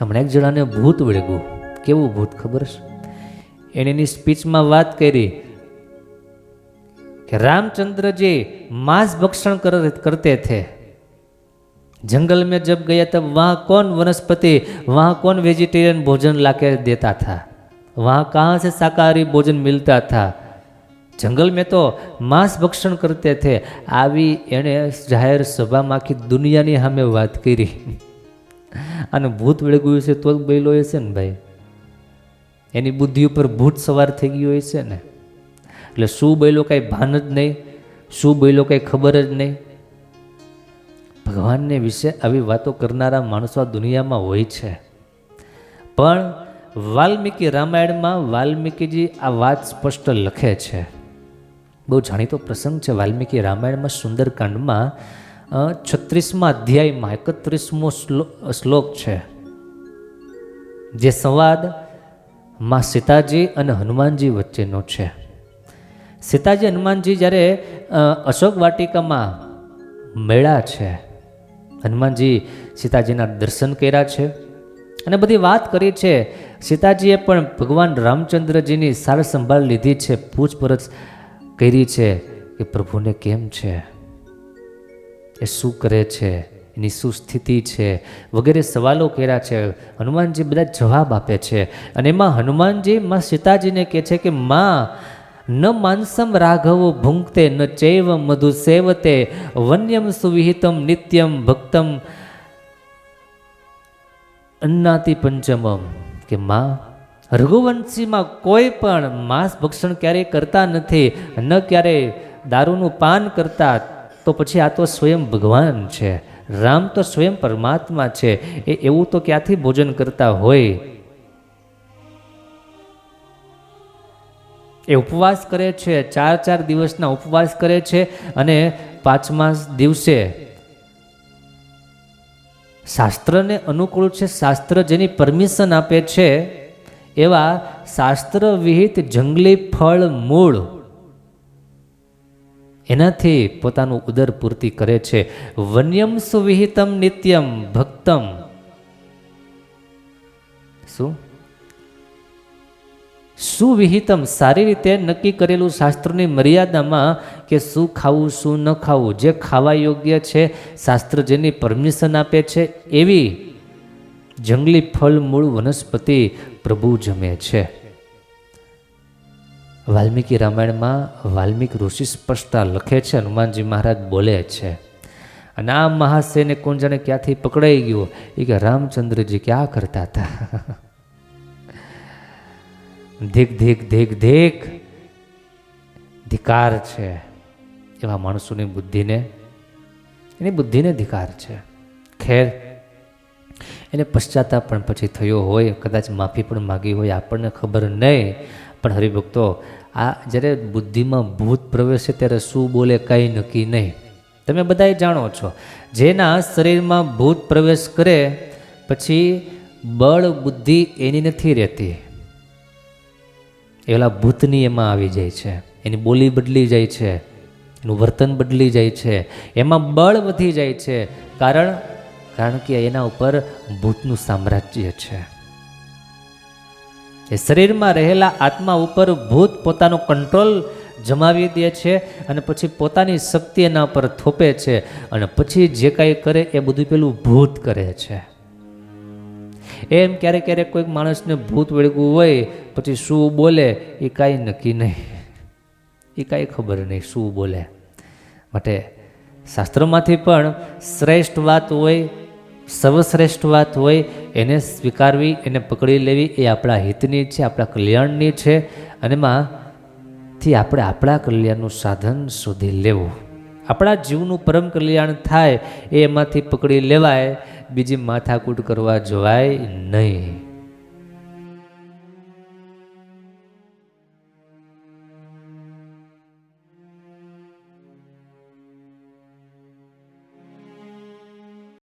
હમણાં એક જણાને ભૂત વળગ્યું કેવું ભૂત ખબર છે? એણે એની સ્પીચમાં વાત કરી કે રામચંદ્રજી માંસ ભક્ષણ કરતે થે. જંગલ મેં જબ ગયા તબ વહાં કોણ વનસ્પતિ, વહાં કોણ વેજીટેરિયન ભોજન લાકે દેતા થા? વહાં કહાં સે શાકાહારી ભોજન મિલતા થા? જંગલ મેં તો માંસ ભક્ષણ કરતે થે. આવી એણે જાહેર સભામાં આખી દુનિયાની સામે વાત કરી. અને ભૂત વળગ્યું છે તો જ બોલ્યો હશે ને ભાઈ? એની બુદ્ધિ ઉપર ભૂત સવાર થઈ ગયું હોય છે ને? એટલે શું બૈલો કાંઈ ભાન જ નહીં, શું બૈલો કાંઈ ખબર જ નહીં? ભગવાનને વિશે આવી વાતો કરનારા માણસો આ દુનિયામાં હોય છે. પણ વાલ્મીકી રામાયણમાં વાલ્મીકીજી આ વાત સ્પષ્ટ લખે છે. બહુ જાણીતો પ્રસંગ છે વાલ્મીકી રામાયણમાં સુંદરકાંડમાં છત્રીસમાં અધ્યાયમાં એકત્રીસમો શ્લોક છે. જે સંવાદમાં સીતાજી અને હનુમાનજી વચ્ચેનો છે. સીતાજી હનુમાનજી જ્યારે અશોક વાટિકામાં મેળા છે, હનુમાનજી સીતાજીના દર્શન કર્યા છે. અને બધી વાત કરી છે, સીતાજીએ પણ ભગવાન રામચંદ્રજીની સાર સંભાળ લીધી છે, પૂછપરછ કરી છે કે પ્રભુને કેમ છે? એ શું કરે છે? એની શું સ્થિતિ છે? વગેરે સવાલો કર્યા છે. હનુમાનજી બધા જવાબ આપે છે. અને એમાં હનુમાનજી, માં સીતાજીને કહે છે કે, માં, ન માનસમ રાઘવો ભૂંકતે ન ચૈવ મધુ સેવતે, વન્યમ સુવિહિતમ નિત્યમ ભક્તમ અન્નાતિ પંચમમ. કે, માં, રઘુવંશીમાં કોઈ પણ માંસ ભક્ષણ ક્યારેય કરતા નથી. ન ક્યારેય દારૂનું પાન કરતા તો પછી આ તો સ્વયં ભગવાન છે. રામ તો સ્વયં પરમાત્મા છે. એ એવું તો ક્યાંથી ભોજન કરતા હોય? એ ઉપવાસ કરે છે. ચાર ચાર દિવસના ઉપવાસ કરે છે અને પાંચમા દિવસે શાસ્ત્રને અનુકૂળ છે. શાસ્ત્ર જેની પરમિશન આપે છે એવા શાસ્ત્ર વિહિત જંગલી ફળ મૂળ એનાથી પોતાનું ઉદર પૂર્તિ કરે છે. વન્યમ સુવિહિતમ નિત્યમ ભક્તમ. શું? સુવિહિતમ સારી રીતે નક્કી કરેલું શાસ્ત્રની મર્યાદામાં કે શું ખાવું, શું ન ખાવું, જે ખાવા યોગ્ય છે, શાસ્ત્ર જેની પરમિશન આપે છે, એવી જંગલી ફળ મૂળ વનસ્પતિ પ્રભુ જમે છે. વાલ્મીકી રામાયણમાં વાલ્મીક ઋષિ સ્પષ્ટતા લખે છે, હનુમાનજી મહારાજ બોલે છે. અને આ મહાશયને કોણ જાણે ક્યાંથી પકડાઈ ગયો? એ કે રામચંદ્રજી ક્યાં કરતા હતા? ધીક ધીક ધીક ધીક. ધિકાર છે. એવા માણસોની બુદ્ધિને, એની બુદ્ધિને ધિકાર છે. ખેર, એને પશ્ચાતાપ પણ પછી થયો હોય, કદાચ માફી પણ માગી હોય, આપણને ખબર નહીં. પણ હરિભક્તો, આ જ્યારે બુદ્ધિમાં ભૂત પ્રવેશે ત્યારે શું બોલે કાંઈ નક્કી નહીં. તમે બધાએ જાણો છો, જેના શરીરમાં ભૂત પ્રવેશ કરે, પછી બળ બુદ્ધિ એની નથી રહેતી. એલા ભૂતની એમાં આવી જાય છે, એની બોલી બદલી જાય છે, એનું વર્તન બદલી જાય છે, એમાં બળ વધી જાય છે, કારણ કારણ કે એના ઉપર ભૂતનું સામ્રાજ્ય છે. એ શરીરમાં રહેલા આત્મા ઉપર ભૂત પોતાનો કંટ્રોલ જમાવી દે છે અને પછી પોતાની શક્તિ એના પર થોપે છે અને પછી જે કાંઈ કરે એ બધું પેલું ભૂત કરે છે. એમ ક્યારેક ક્યારેક કોઈક માણસને ભૂત વળગવું હોય, પછી શું બોલે એ કાંઈ નક્કી નહીં. એ કાંઈ ખબર નહીં શું બોલે. માટે શાસ્ત્રોમાંથી પણ શ્રેષ્ઠ વાત હોય, સર્વશ્રેષ્ઠ વાત હોય એને સ્વીકારવી, એને પકડી લેવી એ આપણા હિતની છે, આપણા કલ્યાણની છે અને એમાંથી આપણે આપણા કલ્યાણનું સાધન શોધી લેવું. આપણા જીવનું પરમ કલ્યાણ થાય એ એમાંથી પકડી લેવાય, બીજી માથાકૂટ કરવા જવાય નહીં.